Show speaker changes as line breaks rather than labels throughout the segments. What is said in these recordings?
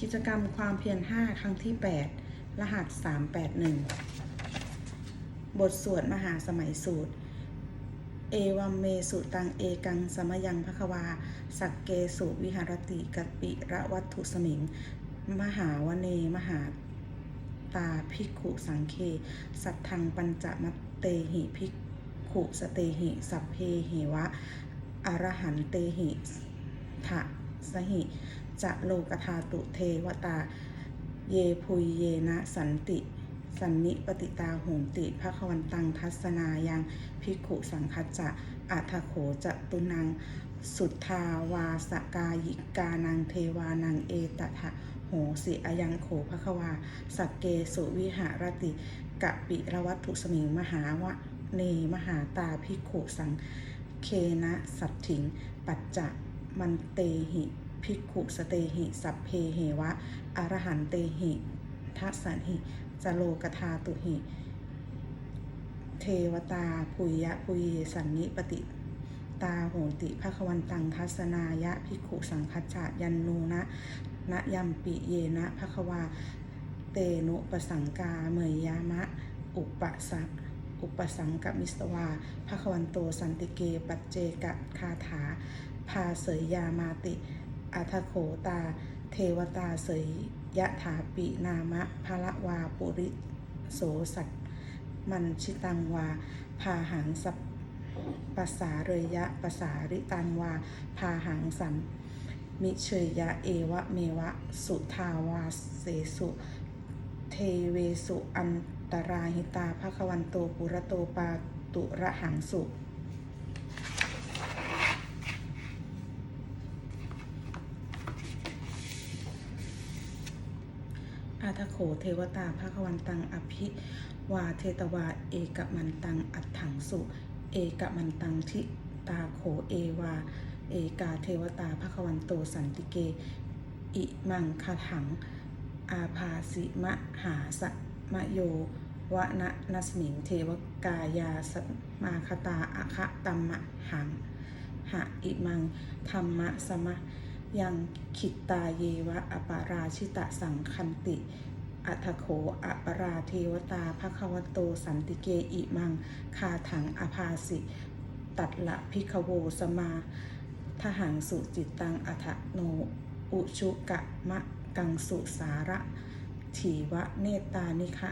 กิจกรรมความเพียร 5 ครั้งที่ 8 รหัส 381 บทสวดมหาสมัยสูตร เอวัมเมสุตังเอกังสมยังภควา สักเกสุวิหารติกปิระวัตถุสมิง มหาวเนมหาตาภิกขุสังเค สัทธังปัญจมัตเตหิภิกขุสเตหิ สัพเพเหวะอรหันเตหิทะสหิ จะโลกธาตุเทวตา เยพุยเยนะ สันติ สันนิปติตาโหมติภควันตังทัศนายังภิกขุสังคัจะอัทโขจะตุนัง สุทธาวาสกายิกานังเทวานังเอตถะโหสิอายังโขภควา สักเกสุวิหารติกะปิระวัตถุสมิงมหาวะเนมหาตาภิกขุสังเคนะสัตถิง ปัจจะมันเตหิ ภิกขุสเตหิสัพเพเหวะอรหันเตหิทัสสันหิจโลกธาตุหิ เทวตาปุยยะปุยเยสันนิปติตาโหติภควันตังทัศนายะภิกขุสังคัจฉะยันนูนะนะยัมปิเยนะภควา เตนุปสังกาเมยยามะ อุปสังอุปสังกมิสวาภควันโตสันติเกปัจเจกะคาถา พาเสยยามาติ อัทโขตา เทวตาเสยยะถาปินามะภละวาปุริโสสัตมันชิตังวา พาหังสัพปสาเรยะปสาริตังวา พาหังสัมมิเชยยะเอวะเมวะ สุทาวาเสสุ เทเวสุอันตราหิตาภควันโตปุระโตปาตุระหังสุาทโขเทวตาภควันตังอภิวาเทตวาเอกมันตังอัฏฐังสุ เอกมันตังทิตาโขเอวา เอกาเทวตาภควันโตสันติเก อิมังคาถัง อาภาสิมะหาสะมะโยวะนะนัสมิงเทวกายาสมาคตาอะคะตัมมะหังหะอิมังธรรมะสมะ ยังขิตตาเยวะอปาราชิตะสังคันติ อัทโขอปราเทวตาภควโตสันติเกอิมัง คาถังอภาสิ ตัดละพิคโวสมา ทหังสุจิตตังอัทโน อุชุกะมะกังสุสาระ ถีวะเนตานิคะ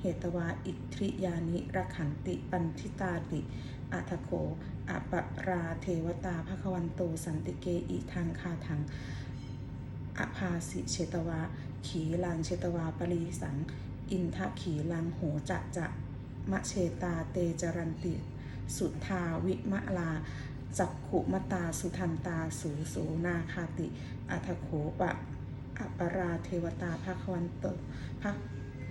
เหตวาอิทริยานิระขันติปันทิตาติ อัทโขอปราเทวตาภควันโตสันติเกอิทังคาทังอภาสิเชตวาขีลังเชตวาปรีสัง อินทะขีลังโหจะจะมะเชตาเตจรันติ สุทาวิมะลาจักขุมตาสุทันตาสูสูนาคาติอัทโขปะอปราเทวตาภควันโตภ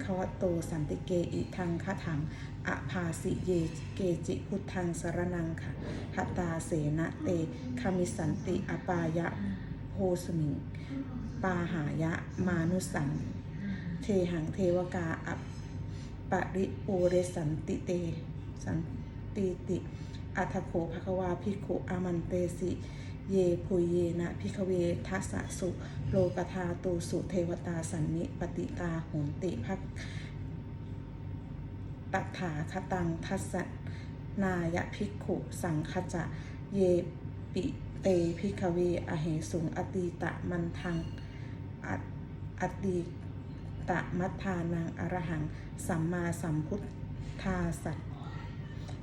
ควโตสันติเกอิทังคถังอภาสิเยเกจิพุทธังสรนังค่ะหตาเสนะเตคามิสันติอปายะโหสมิง ปาหายะมานุสัง เทหังเทวกาอัปปริโอเรสันติเต สันติติอัทโขภควาภิกขุอามันเตสิ เยพุยเยนะพิคเวทัสสสุโลกธาตูสุเทวตาสันนิปติตาโหนติภักตถาคตังทัสสะนายภิกขุสังคจะเยปิเตพิคเวอเหสุงอตีตะมันทังอตอตีตะมัทานังอรหังสัมมาสัมพุทธาสัต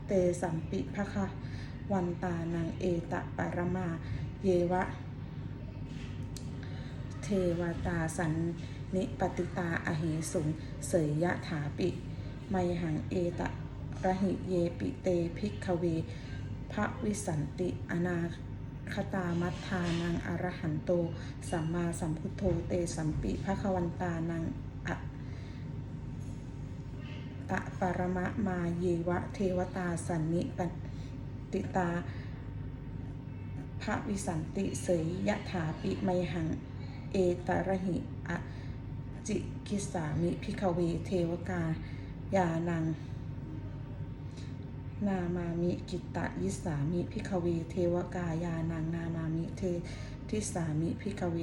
เตสัมปิภคะ วันตานังเอตะปรมา เยวะ เทวตาสันนิปติตาอเหสุงเสยยะถาปิ ไมหังเอตะระหิเยปิเตภิกขเวพระวิสันติอนาคตามัทธานังอรหันโต สัมมาสัมพุทโธเตสัมปิภควันตานังอะตะปรมะมาเยวะเทวตาสันนิปติ ติตาพระวิสันติเสยยะถาปิไมหัง เอตระหิอะจิกิสามิพิคเวเทวกา ยานัง นามามิกิตตะยิสามิพิคเวเทวกายานังนามามิเทททิสามิพิกเว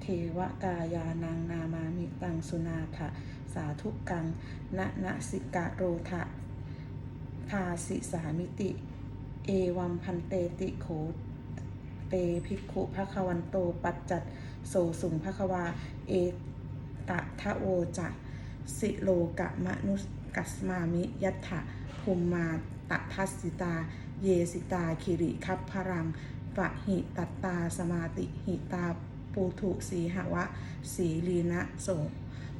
เทวกายานางนามามิตังสุนาถะสาธุกังนะนะสิกะโรทะภาสิสามิติ เอวัมพันเตติโขเตภิกขุภะคะวันโตปัจจัตโสสุงภะคะวา เอตะทะโวจะสิโลกะมะนุสกัสมามิยัตถะภูมมาตทัสสิตา เยสิตาคิริคัพพรังปะหิตัตตาสมาติหิตาปูถุสีหวะ สีลีนะโส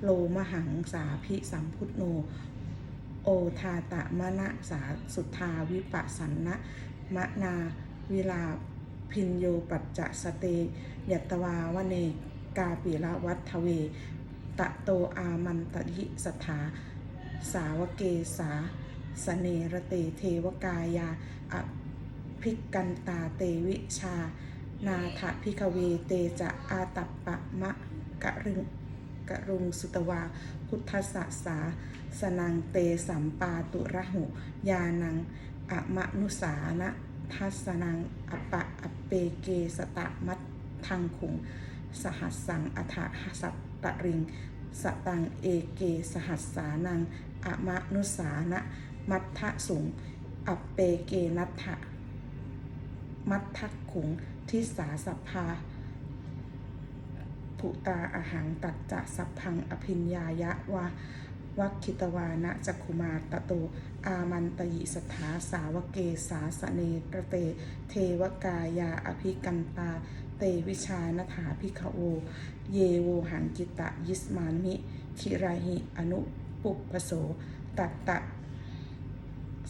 โลมหังสาพิสัมพุทโน โอทาตะมะนะสาสุทาวิปัสสันนะมะนาวิลาพินโยปัจจะสเตยัตวาวเนกาปิละวัฒเว ตะโตอามันตยิสถา สาวเกสาสเนระเตเทวกายาอภิกันตาเตวิชา นาถพิกเวเตจะอาตัปปะมะกะรึง กะรุงสุตวา พุทธสสาสนังเตสัมปาตุระหุ ยานังอมนุสานะทัสนังอปะอเปเกสตะมัตทังขุง สหัสสังอัฐสัตตริง สตังเอเกสหัสสานังอมนุสานะมัทธะสุงอเปเกนัทธะมัททักขุงทิสาสัพพา ผุตาอาหังตัดจะสัพพังอภิญญายะวะวัคคิตวานะจักขุมาตะโต อามันตยิสถาสาวเกสาสเนระเต เทวกายาอภิกันตา เตวิชานถาพิขโอ เยโวหังกิตะยิสมามิคิราหิอนุปุปโส ตัตตะ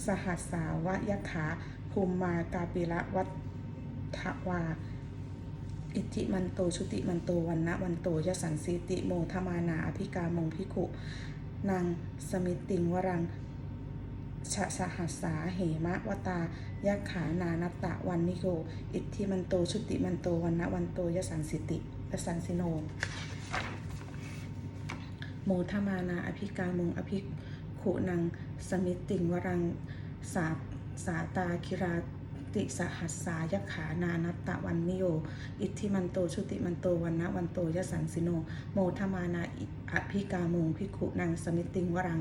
สหัสสาวะยะขาภูมมากาปิละวัฏทวา อิทธิมันโตชุติมันโตวันนะวันโตยสันสีติโมทมานาอภิกามงพิขุนางสมิติงวรังชะสหัสสาเหมะวตายะขานานตตะวันนิโก อิทธิมันโตชุติมันโตวันนะวันโตยสันสิติยสันสิโน โมทมานาอภิกามงอภิขุนังสมิติงวรังสาสาตาคิรา ติสหัสสายขานานัตตะวันนิโย อิทธิมันโตชุติมันโตวันนะวันโตยสันสิโน โมทมานาอิอภิกามงพิขุนังสมิติงวรัง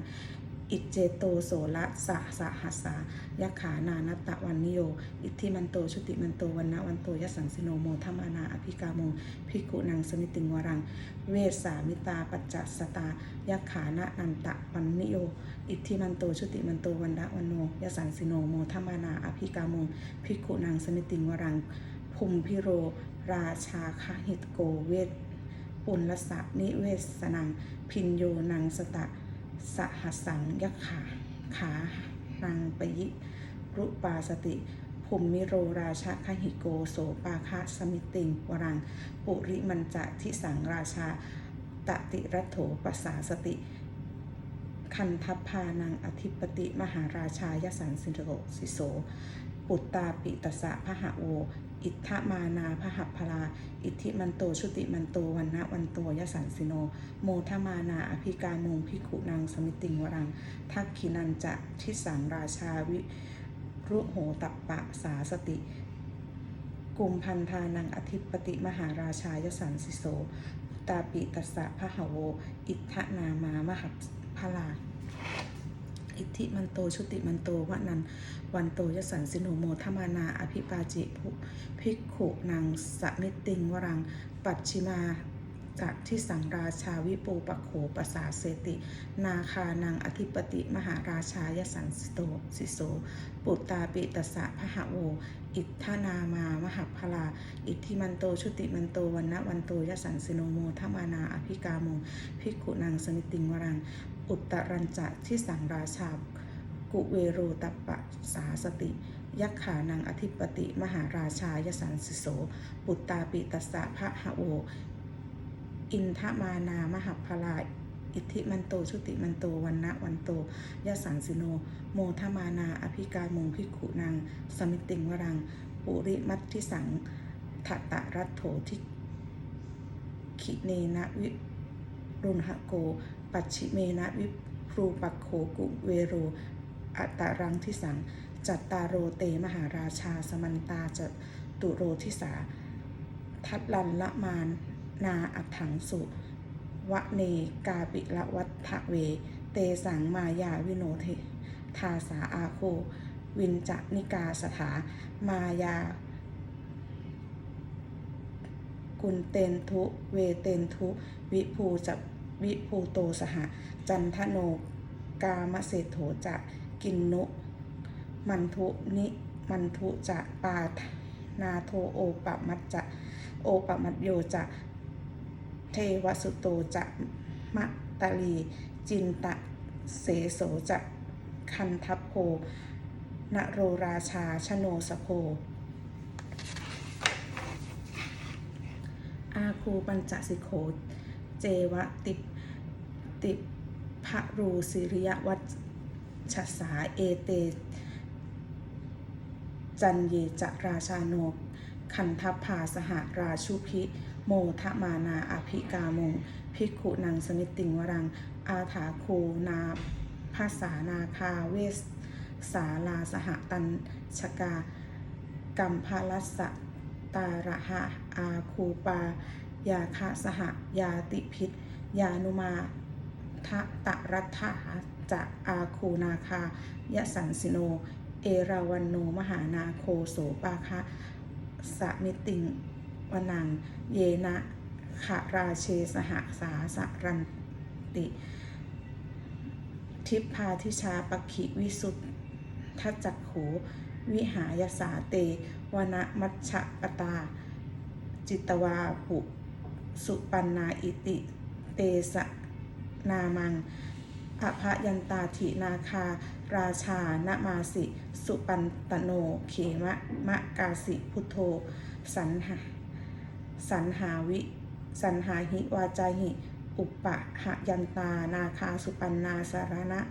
อิจเจโตโสละสะสะหัสสายขานานัตตะวันนิโย อิทธิมันโตชุติมันโตวันนะวันโตยสันสิโนโมทมานาอภิกามงพิขุนังสมิติงวรัง เวสสามิตาปัจจัสตายขานะนันตะวันนิโย อิทธิมันโตชุติมันโตวันนะวันโนยสันสิโนโมทมานาอภิกามงพิกขุนางสมิติงวรังภูมิพิโร ราชาคหิตโกเวทปุลสะนิเวสนัง พินโยนังสตะ สหัสสังยขาขานังปยิรุปาสติภูมิโรราชาคหิโกโสปาคะสมิติงวรัง ปุริมันจะทิสังราชา ตติรัโถปัสสาสติ คันทัพพานังอธิปติมหาราชายสันสิโรสิโส ปุตตาปิตสะพหะโว อิทธมานาพหัพลา อิทธิมันโต ชุติมันโต วันนะวันโตยสันสิโน โมทมานา อภิกามุงพิขุนางสมิติงวรัง ทักขินันจะทิสังราชาวิรุโหตัปปะสาสติกุมพันธานังอธิปติมหาราชายสันสิโส ตาปิตัสสะพหะโว อิทธนามามหพลา อิทธิมันโตชุติมันโตวะนันวันโตยสันสิโนโมทมานา อภิปาจิภุภิกขุนางสมิติงวรัง ปัจฉิมาจากที่สังราชาวิปูปะโขปสาเสติ นาคานังอธิปติมหาราชายสันสิโตสิโส ปุตตาปิตสะพหะโว อิทธนามามหพลา อิทธิมันโตชุติมันโตวันนะวันโตยสันสิโนโมทมานาอภิกาโมภิกขุนางสมิติงวรัง อุตรัญจะที่สังราชา กุเวโรตปะสาสติ ยักขานังอธิปติ มหาราชายสันสิโส ปุตตาปิตสะพระหะโว อินทมานามหพลาอิทธิมันโตชุติมันโตวันนะวันโตยสันสิโน โมทมานาอภิกามงพิขุนางสมิติงวรัง ปุริมัตทิสังทตะรัตโถทิขิเนนะวิรุณหโก ปัจฉิเมนะวิปรูปักโขกุเวโร อัตารังทิสัง จัตตาโรเตมหาราชาสมันตาจตุโรทิสา ทัตลันละมานนาอัถังสุ วะเนกาปิละวัฏเว เตสังมายาวิโนเททาสาอาโค วินจนิกาสถามายากุลเตนทุ เวเตนทุ วิภูจะ วิภูโตสหจันทโนกามเศโถจะกินนุมันทุนิมันทุจะปาทนาโทโอปะมัจจะโอปะมัจโยจะเทวสุโตจะมะตะลีจินตะเสโสจะคันทัพโพนโรราชาชโนสโพอาคูปัญจสิโข เจวะติปติพะรูสิริยวัชสาเอเต จันเยจราชาโนคันทัพพาสหราชุพิโมทมานาอภิกามงภิกขุนังสมิติงวรัง อาถาคูนาภาษานาคาเวสสาลาสหตันชกากัมพาลัสสะตาระหะอาคูปา ยาคะสหยาติพิษยานุมาทะตะรัฐาจะอาคูนาคายสันสิโน เอราวันโนมหานาโคโสปาคะสมิติงวนัง เยนะขะราเชสหสาสรันติ ทิพพาทิชาปคิวิสุทธจักขูวิหายสาเต วนะมัชะปตา จิตวาปุ สุปันนาอิติ เตสะนามังอภยันตาถินาคา ราชานมาสิ สุปันตโน เขมะมะกาสิพุทโธ สันหาสันหาวิ สันหาหิ วาจาหิ อุปะหยันตา นาคาสุปันนาสารณะ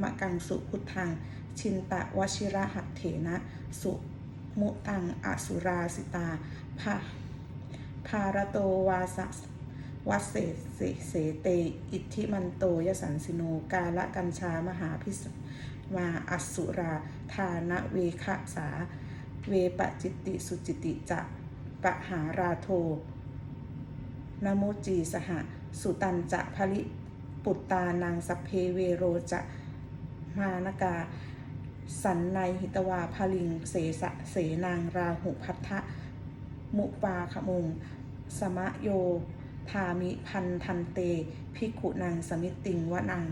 มะกังสุพุทธัง ชินตะวชิระหัตเถนะ สุมุตังอสุราสิตาภา ภารโตวาสสวัสเสเสเสเต อิทธิมันโตยสันสิโนกาละกัญชามหาพิสมาอสุราทานเวคะสา เวปจิตติสุจิติจะปะหาราโทนโมจีสหสุตันจะภริปุตตานังสพเพเวโรจะมานกา สันในหิตวาพลิงเสสะเสนางราหุพัทธะมุปาขมง สมะโย ทามิพันทันเต ภิกขุนางสมิติงวะนัง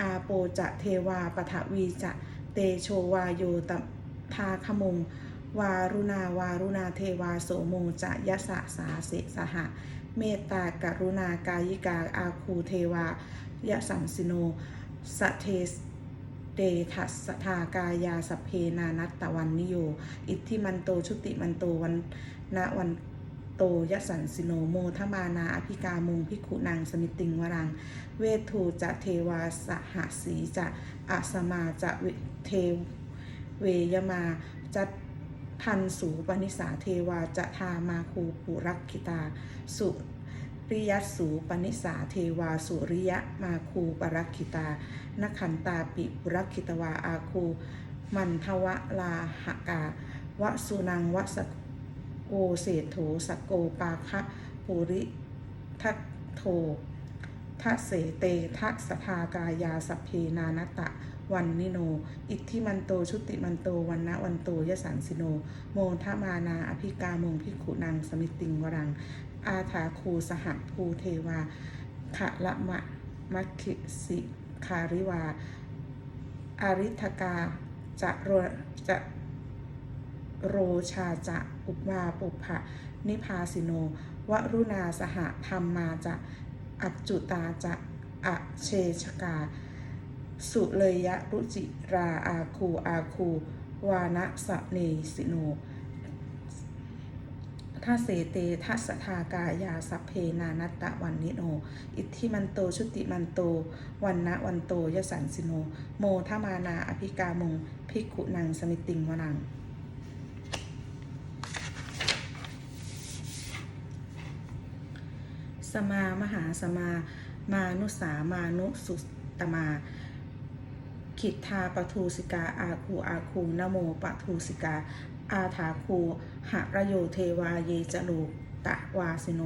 อาโปจะเทวาปทวีจะเตโชวาโยตทาขมง วารุณาวารุณาเทวาโสโมจะยะสะสาเสสหะ เมตตากรุณากายิกาอาคูเทวายะสังสิโนสเทสเดทัสทากายาสเพนานัตตะวันนิโย อิทธิมันโตชุติมันโตวันนะวัน โตยสันสิโนโมทมานาอภิกามุงพิกขุนางสมิติงวรัง เวทูจะเทวาสหสีจะอาสมาจะเวเทเวยมาจัตพันสูปนิสาเทวาจะทามาคูปุรักขิตา สุริยสูปนิสาเทวาสุริยะมาคูปรักขิตานขันตาปิปุรักขิตวาอาคู มันทวะลาหกาวะสุนังวะส โกเศธโถสกโกปาคะปุริทัตโททะเสเตทะสทากายาสพเพนานตะ วันนิโน อิทธิมันโตชุติมันโตวันนะวันโตยสันสิโน โมทมานาอภิกามงพิขุนังสมิติงวรัง อาถาคูสหภูเทวาขะละมะมัคคิสิคาริวา อาริธกาจะโรจะโรชาจะ อุปาปุพะนิพาสิโน วรุณาสหธรรมมาจะอัจจุตาจะอะเชชกา สุเลยะรุจิราอาคูอาคู วานะสะเนสิโนทัสเสเตทัสทากายาสัพเพนานัตตะวันนิโน อิทธิมันโตชุติมันโต วันนะวันโตยสันสิโน โมทมานาอภิกามงภิกขุนังสมิติงวนัง มามหาสมา มานุสามานุสุตมา ขิทธาปทูสิกา อาคูอาคูนโมปทูสิกา อาถาคูหะระโยเทวาเยจลูตะวาสิโน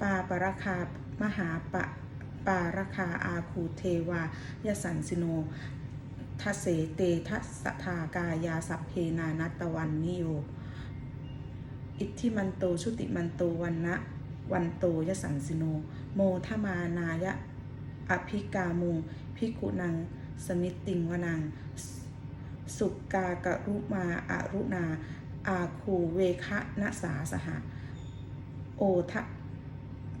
ปาปรคามหาปะปารคาอาคูเทวายสันสิโนทเสเตทัสทากายาสัพเพนานัตตวันนิโย อิทธิมันโตชุติมันโตวันนะ วันโตยสันสิโน โมทมานายะอภิกามุงพิกุนัง สมิตติงวนัง สุกากรุมาอารุณา อาคูเวคะนะสาสหะ โอทะ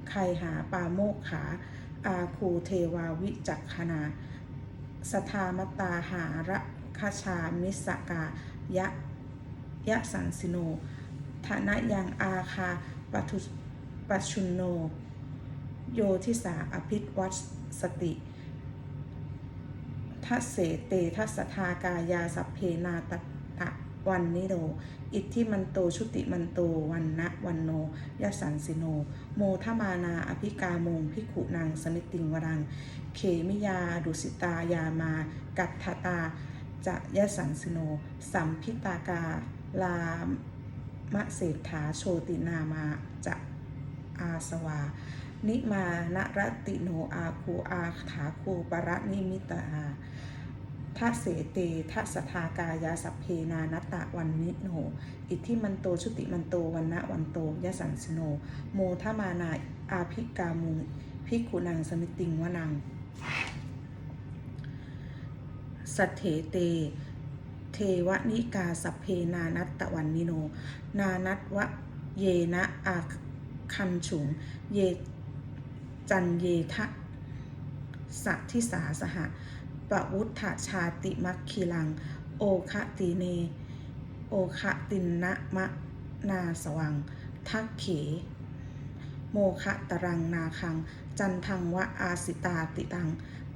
ไคหาปาโมกขา อาคูเทวาวิจักขณาสทามตาหาระคชามิสกายะยะสันสิโนฐานะยังอาคาปัทุ ปัชุนโน โยทิสาอภิวัตสติทัเสเตทัสสทากายาสัพเพนาตตะวันนิโร อิทธิมันโตชุติมันโตวันนะวันโนยสันสิโน โมทมานาอภิกามงพิขุนางสมิติงวรัง เขมิยาดุสิตายามา กัตถตาจะยสันสิโน สัมพิตากาลามะเศรษฐาโชตินามาจะ อาสวา นิมานรติโนอาคูอาถาคูปรนิมิตาทัเสเตทัสสทากายาสัพเพนานตะวันนิโน อิทธิมันโตชุติมันโตวันนะวันโตยสันสโน โมทมานาอาภิกามุงพิกุนังสมิติงวนัง สัทเถเต เทวนิกาสัพเพนานัตตะวันนิโน นานัตวะเยนะอา คันฉุง เยจันเยทะสัทิสาสหะปะวุฒชาติมัคคิลัง โอคะติเน โอคะตินนะมะนาสวัง ทักเข โมคะตรังนาคัง จันทังวะอาสิตาติตัง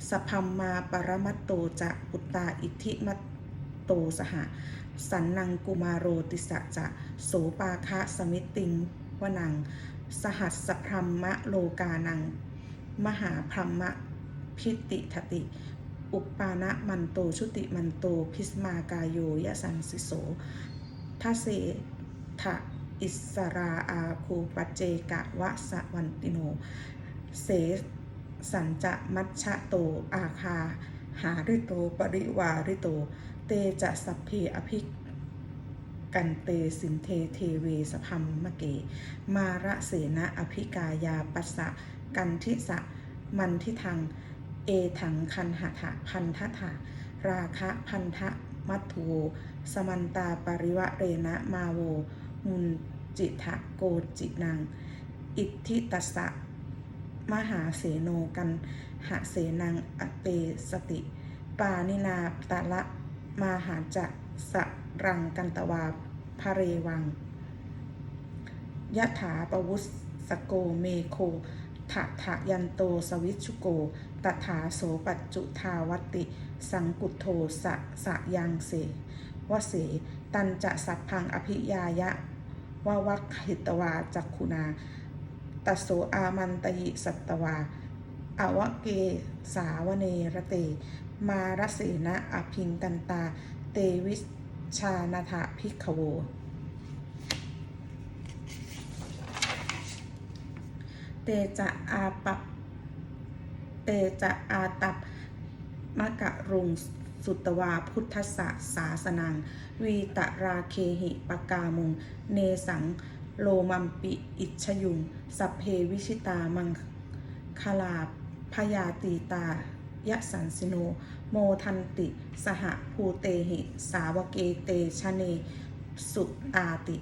สพัมมาปรมัตโตจะปุตตาอิทธิมัตโตสหะ สันนังกุมารโรติสะจะ โสปาคะสมิตติงวนัง สหัสสพรหมะโลกานัง มหาพรหมะพิติทติ อุปปานะมันโตชุติมันโตพิสมากายโยยสันสิโสทัเสทะอิสราอาคูปเจกะวะสวันติโน เสสัญจะมัชชะโตอาคา หาริโต ปริวาริโต เตจะสัพเพอภิก กันเตสินเทเทเวสพัมมะเก มาระเสนะอภิกายาปัสสะกันทิสะมันทิทัง เอถังคันหะถะพันทะถะราคะพันทะมัทโวสมันตาปริวะเรนะมาโว มุนจิทะโกจินัง อิทธิตัสสะมหาเสโนกันหะเสนังอเตสติ ปานินาตะละมาหาจะ สรังกันตวาพระเรวัง ยะถาปวุสสโกเมโคทะทะยันโตสวิชุโก ตถาโสปัจจุทาวติ สังกุโทสะสะยังเสวเส ตันจะสัพพังอภิยายะวาวัคหิตวาจักขุนาตัสโสอามันตยิสัตวาอวะเกสาวเนรเต มารเสนะอภิงกันตา เตวิชานาถาภิกโว เตจะอาปับเตจะอาตับมะกะรุงสุตวาพุทธสะสาสนัง วีตราเคหิปกามุง เนสังโลมัมปิอิชยุง สัพเพวิชิตามังคลาพยาตีตา ยะสันสิโน โมทันติ สหภูเตหิ สาวเกเตชะเน สุอาติ